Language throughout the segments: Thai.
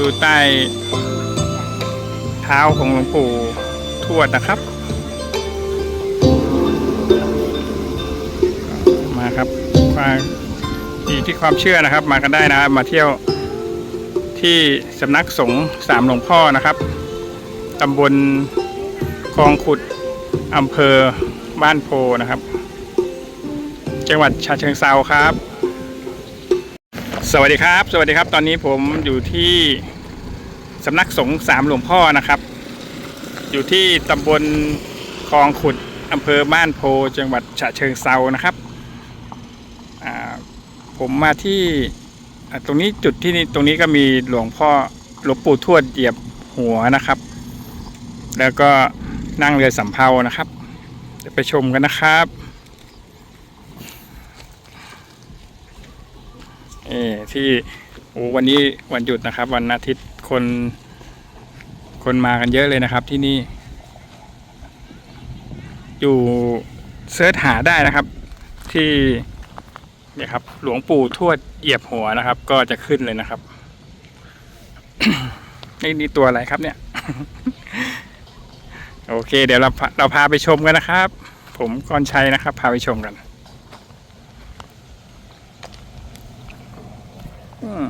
อยู่ใต้เท้าของหลวงปู่ทวดนะครับ มาครับมาอยู่ที่ความเชื่อนะครับ มากันได้นะครับมาเที่ยวที่สำนักสงฆ์สามหลวงพ่อนะครับตำบลคลองขุดอำเภอบ้านโพนะครับ จังหวัดฉะเชิงเซาครับ สวัสดีครับ สวัสดีครับ ตอนนี้ผมอยู่ที่สำนักสงฆ์สามหลวงพ่อนะครับ อยู่ที่ตำบลคลองขุดอำเภอบ้านโพจังหวัดฉะเชิงเซานะครับผมมาที่ตรงนี้จุดที่นี่ตรงนี้ก็มีหลวงพ่อหลวงปู่ทวดเหยียบหัวนะครับ แล้วก็นั่งเรือสำเภานะครับไปชมกันนะครับ อที่โอ้วันนี้วันหยุดนะครับ วันอาทิตย์คน คนมากันเยอะเลยนะครับที่นี่ อยู่เสิร์ชหาได้นะครับ ที่เนี่ยครับ หลวงปู่ทวดเหยียบหัวนะครับ ก็จะขึ้นเลยนะครับนี่นี่ตัวอะไรครับเนี่ย โอเค เดี๋ยวเราพาเราพาไปชมกันนะครับ ผมกรชัยนะครับ พาไปชมกัน อืม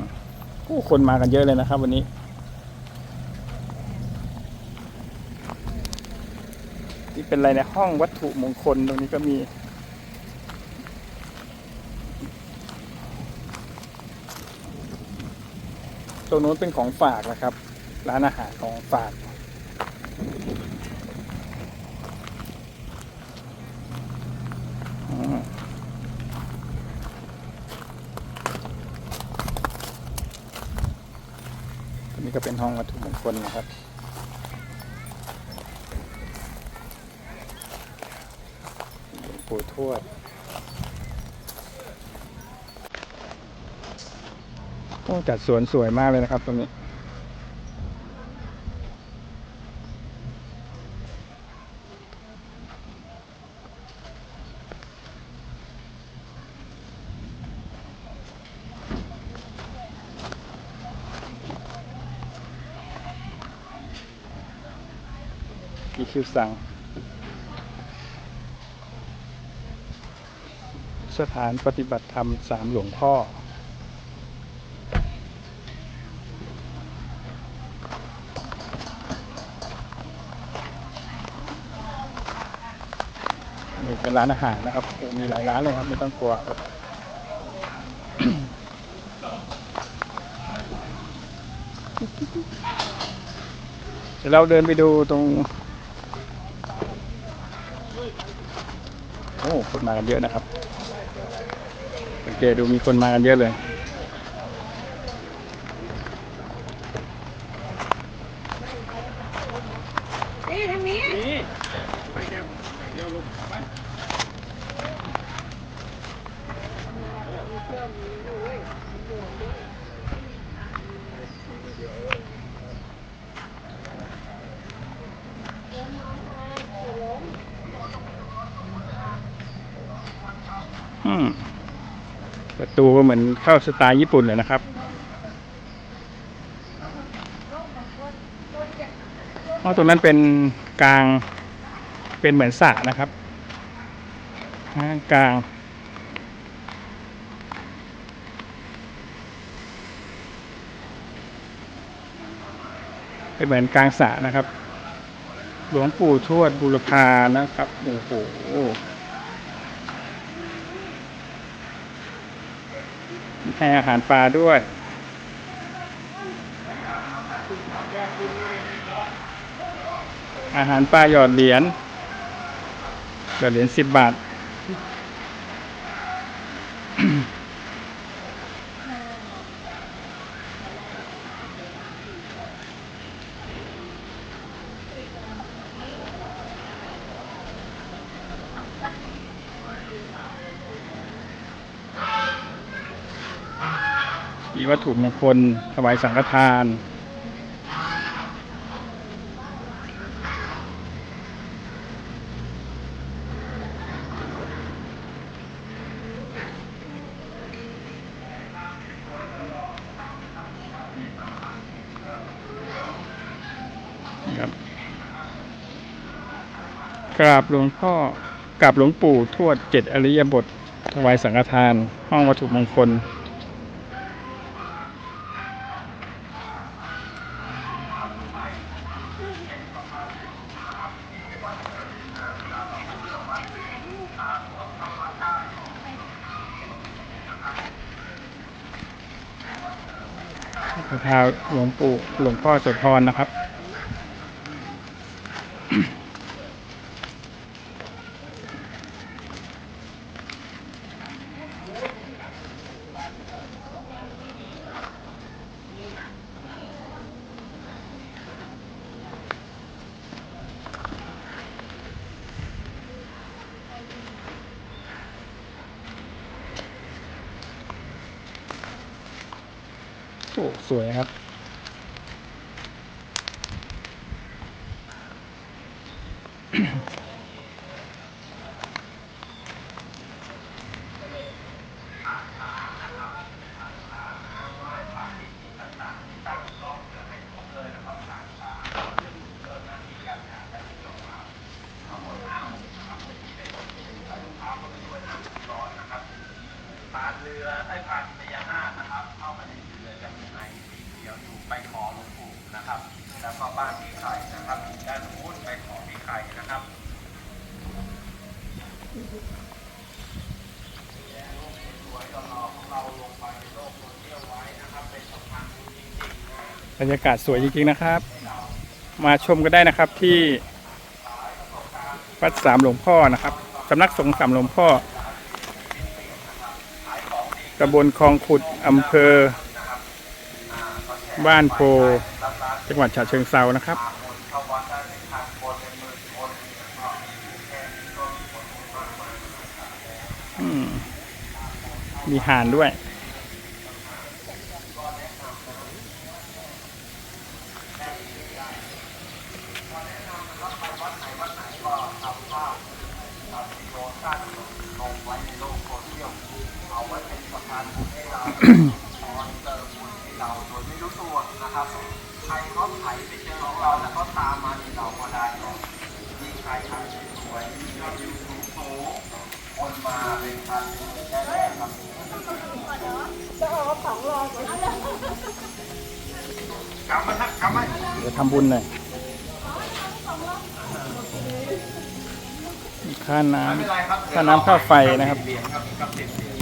ผู้คนมากันเยอะเลยนะครับ วันนี้ นี่เป็นอะไรในห้องวัตถุมงคลตรงนี้ก็มี ตรงนู้นเป็นของฝากนะครับ ร้านอาหารของฝาก นี่ก็เป็นห้องวัตถุมงคลนะครับ หลวงปู่ทวดโอ้จัดสวนสวยมากเลยนะครับตรงนี้ คิวสั่งสถานปฏิบัติธรรมสามหลวงพ่อ นี่เป็นร้านอาหารนะครับ มีหลายร้านเลยครับ ไม่ต้องกลัวเดี๋ยวเราเดินไปดูตรง อ้คนมากันเยอะนะครับสังเกตดูมีคนมากันเยอะเลย นี่ทางนี้ อืมประ ตูก็เหมือนเข้าสไตล์ญี่ปุ่นเลยนะครับอ๋อตรงนั้นเป็นกลางเป็นเหมือนสระนะครับกลางเป็นเหมือนกลางสระนะครับ หลวงปู่ทวดบุรพานะครับ โอ้โห ให้อาหารปลาด้วย อาหารปลาหยอดเหรียญหยอดเหรียญสิบบาท มี วัตถุมงคลถวายสังฆทาน ครับกราบหลวงพ่อกราบหลวงปู่ทวดเจ็ดอริยบทถวายสังฆทาน ห้องวัตถุมงคล พาหลวงปู่หลวงพ่อโสธรนะครับ สวยครับ ผ่านเรือไอ้ผ่านพญานาคนะครับ เข้ามาในเรือจะมีในสีเขียวอยู่ไปขอหลวงปู่นะครับ แล้วก็บ้านพี่ไข่นะครับอยู่ด้านนู้นไปขอพี่ไข่นะครับแย่รูปสวยๆหล่อๆของเราลงไปในโลกโซเชียลไว้นะครับ เป็นสะพานบุญจริงๆนะ บรรยากาศสวยจริงๆนะครับ มาชมกันได้นะครับที่วัดสามหลวงพ่อนะครับสำนักสงฆ์สามหลวงพ่อตำบลคลองขุดอำเภอ บ้านโพจังหวัดฉะเชิงเซานะครับเข้าวัดได้เป็นพันคนเป็นหมื่นคนก็แค่นี้ก็มีคนมากมายอืมมีห่านด้วย เดี๋ยวทำบุญหน่อยค่าน้ไม่เป็นไรครับำค่าน้ำค่าไฟนะครับเหรียญครับกับสิบเหรียญ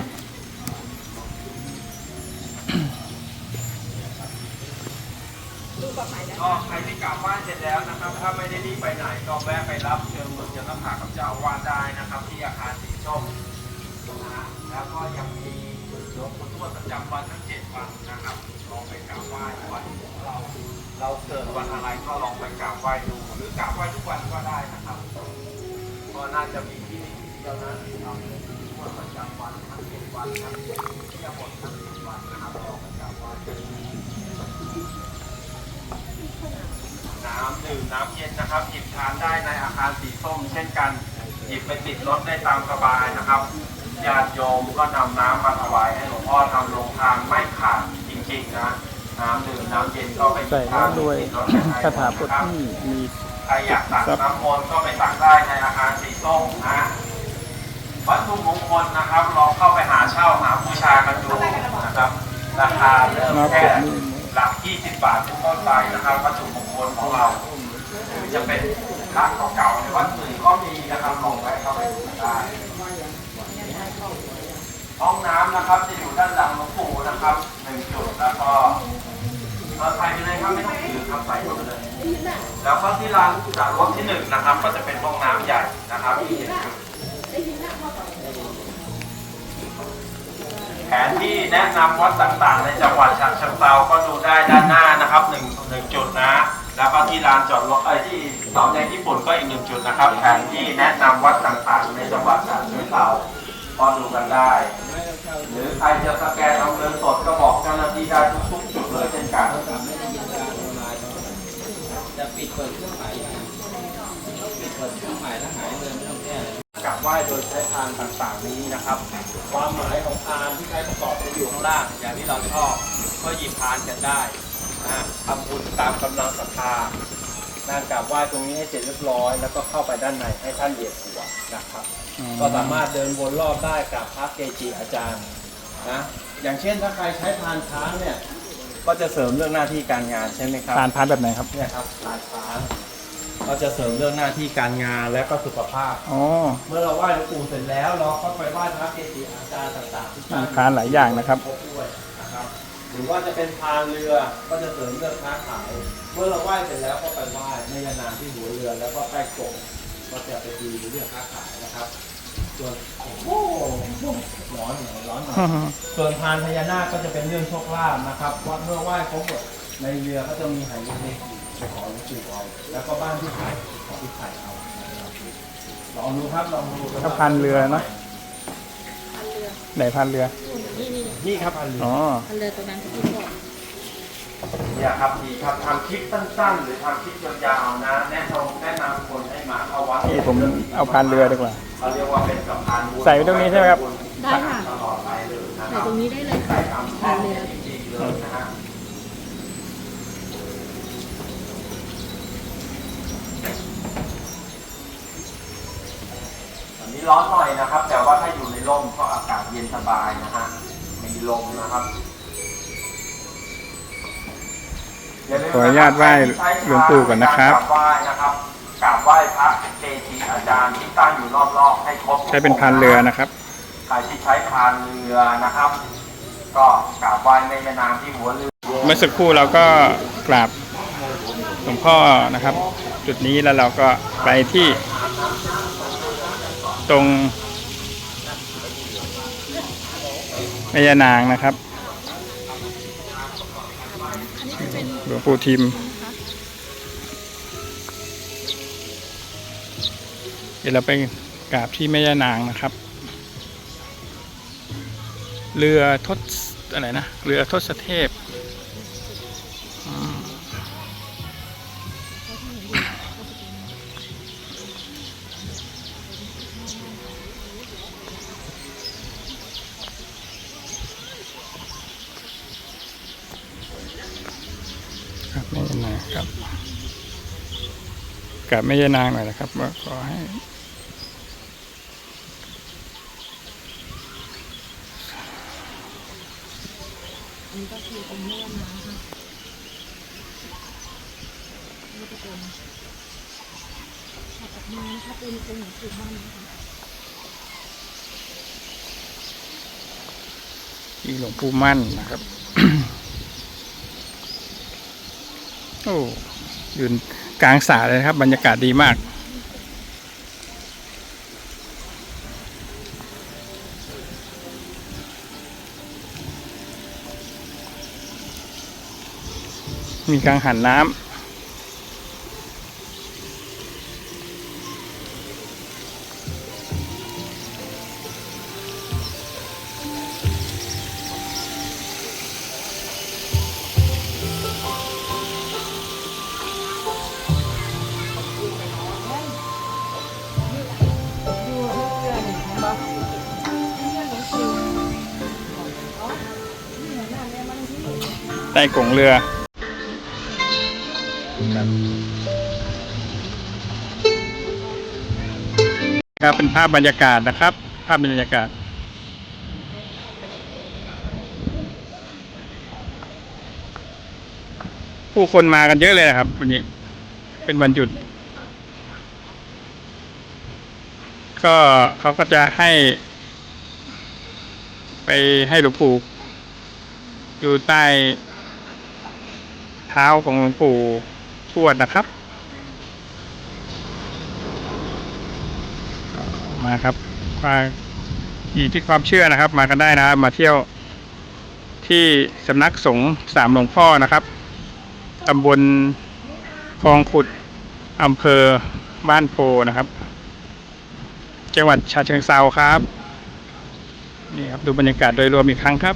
ก็ใครที่กลับบ้านเสร็จแล้วนะครับ ถ้าไม่ได้รีบไปไหนก็แวะไปรับเชิญเมืองเจ้าหน้าที่กับเจ้าอาวาสได้นะครับ ที่อาคารสีส้มนะฮะแล้วก็ยังมี หลวงปู่ทวดประจำวันทั้งเจ็ดวันนะครับลองไปกราบไหว้วันของเราเราเกิดวันอะไรก็ลองไปกราบไหว้ดู หรือกราบไหว้ทุกวันก็ได้นะครับก็น่าจะมีที่นี่ที่เดียวนะที่ทำเป็นทวดประจำวันทั้งเจ็ดวันทั้งเที่ยวหมดทั้งเจ็ดวันนะครับลองไปกราบไหว้นน้ำดื่มน้ำเย็นนะครับหยิบทานได้ในอาคารสีส้มเช่นกันหยิบไปติดรถได้ตามสบายนะครับ ญาติโยมก็นำน้ำมาถวายให้หลวงพ่อทำโรงทานไม่ขาดจริงๆนะน้ำดื่มน้ำเย็นก็ไปหยิใส่บแล้ทานวด้วยติดรถได้คาถาพุทนะครับที่มีใครอยากตักน้ำมนต์ก็ไปตักได้ในอาคารสีส้มนะวัตถุมงคลนะครับลองเข้าไปหาเช่าหาบูชากันดูนะครับราคาเริ่มมาแค่ผมนี่หลัก 20 บาททุกต้นไปนะครับวัตถุมงคลของเราหรือจะเป็นพระเก่าๆในวัดอื่นก็มีนะครับลองไปเข้าไปดูได้ ห้องน้ำนะครับจะอยู่ด้านหลังหลวงปู่นะครับหนึ่งจุดแล้วก็เออใส่ไปเลยครับไม่ต้องถือครับใส่ไปเลย แล้วก็ที่ลานจอดรถที่หนึ่งนะครับ ก็จะเป็นห้องน้ำใหญ่นะครับที่เห็นแผนที่แนะนำวัดต่างๆ ในจังหวัดฉะเชิงเทราก็ดูได้ด้านหน้านะครับหนึ่งหนึ่งจุดนะ แล้วก็ที่ลานจอดรถไอ้ที่เสาแดงญี่ปุ่นก็อีกหนึ่งจุดนะครับ แผนที่แนะนำวัดต่างๆ ในจังหวัดฉะเชิงเทรา ก็ดูกันได้ หรือใครจะสแกนเอาเงินสดก็บอกเจ้าหน้าที่ได้ทุกๆจุดเลยเช่นกันจะปิดเปิดเครื่องหมายต้องปิดเปิดเครื่องหมายแล้วหายเลยไม่ต้องแก้เลยกราบไหว้โดยใช้ทานต่างๆนี้นะครับ ความหมายของทานที่ใช้ประกอบจะอยู่ข้างล่างอย่างที่เราชอบก็หยิบทานกันได้ทำบุญตามกำลังศรัทธา นางกราบไหว้ตรงนี้ให้เสร็จเรียบร้อย แล้วก็เข้าไปด้านในให้ท่านเหยียบหัวนะครับอืมก็สามารถเดินวนรอบได้กับพระเกจิอาจารย์นะอย่างเช่นถ้าใครใช้พานช้างเนี่ยก็จะเสริมเรื่องหน้าที่การงานใช่ไหมครับทานพานแบบไหนครับเนี่ยครับพานช้างก็จะเสริมเรื่องหน้าที่การงานและก็สุขภาพอ๋อเมื่อเราไหว้หลวงปู่เสร็จแล้ว เราก็ไปไหว้พระเกจิอาจารย์ต่างๆที่ตั้งมีพานหลายอย่างนะครับค รบด้วยนะครับหรือว่าจะเป็นพานเรือก็จะเสริมเรื่องค้าขาย เมื่อเราไหว้เสร็จแล้วก็ไปไหว้ในยานามที่หัวเรือ แล้วก็ใต้กงก็จะไปดีเรื่องค้าขายนะครับส่วนโอ้โหร้อนหน่อยร้อนหน่อยส่วนพานพญานาคก็จะเป็นเรื่องโชคลาภนะครับว่าเมื่อไหว้ครบหมดในเรือก็จะมีไหเล็กๆอยู่ไปขอหลวงปู่เอาแล้วก็บ้านที่ขายขอที่ขายเอานะครับลองดูครับลองดูถ้าพันเรือเนอะพันเรือไหนพันเรือ นี่นี่นี่ครับพันเรืออ๋อพันเรือตัวนั้นที่บอกเนี่ยครับดีครับทำคลิปสั้นๆ หรือทำคลิปยาวๆนะแนะนำแนะนำคนให้มาเข้าวัดนี่ผมเอาพันเรือดีกว่าเขาเรียกว่าเป็นสะพานบุญใส่ไว้ตรงนี้ใช่ไหมครับ ได้ค่ะตลอดไปเลยนะคใส่รับตรงนี้ได้เลยใส่ค่ะคำพันเรือ จริงๆเลยนะฮะวันนี้ร้อนหน่อยนะครับ แต่ว่าถ้าอยู่ในร่มก็อากาศเย็นสบายนะฮะ มีลมนะครับย่ลืมขออนุญาตไหว้หลวงปู่ก่อนนะครับกราบไหว้นะครับกราบไหว้พระเกจิอาจารย์ที่ตั้งอยู่รอบๆให้ครบใช้เป็นพันเรือนะครับใครที่ใช้พานเรือนะครับ ก็กราบไหว้ในแม่น้ำที่หัวเรือเมื่อสักครู่เราก็กราบหลวงพ่อนะครับ จุดนี้แล้วเราก็ไปที่ตรง แม่ยานางนะครับเป็นหลวงปู่ทิมเดี๋ยวเราไปกราบที่แม่ยานางนะครับ เรือทศอะไรนะ เรือทศเทพ นางครับกราบแม่ยานางหน่อยนะครับว่าขอให้นนี้ก็คือองค์แม่มางค่ะนี่จะเป็นถัดจากมานะคะเป็นองค์หลวงปู่มั่นนะคะที่หลวงปู่มั่นนะครับ โอ้ยืนกลางสาเลยครับ บรรยากาศดีมาก มีกังหันน้ำ ต้กงเรือครับเป็นภาพบรรยากาศนะครับ ภาพบรรยากาศผู้คนมากันเยอะเลยนะครับวันนี้ เป็นวันหยุด ก็เขาก็จะให้ ไปให้หลวงปู่อยู่ใต้ ท้าของหลวงปู่ทวดนะครับ มาครับมาอยู่ที่ความเชื่อนะครับ มากันได้นะครับ มาเที่ยวที่สำนักสงฆ์สามหลวงพ่อนะครับตำบลคลองขุดอำเภอบ้านโพนะครับ จังหวัดฉะเชิงเซาครับ นี่ครับ ดูบรรยากาศโดยรวมอีกครั้งครับ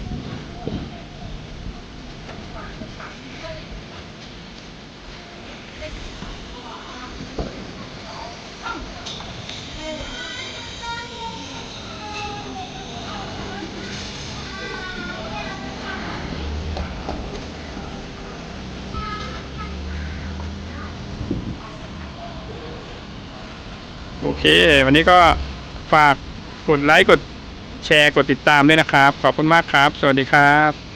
เค วันนี้ก็ฝากกดไลค์กดแชร์กดติดตามด้วยนะครับ ขอบคุณมากครับ สวัสดีครับ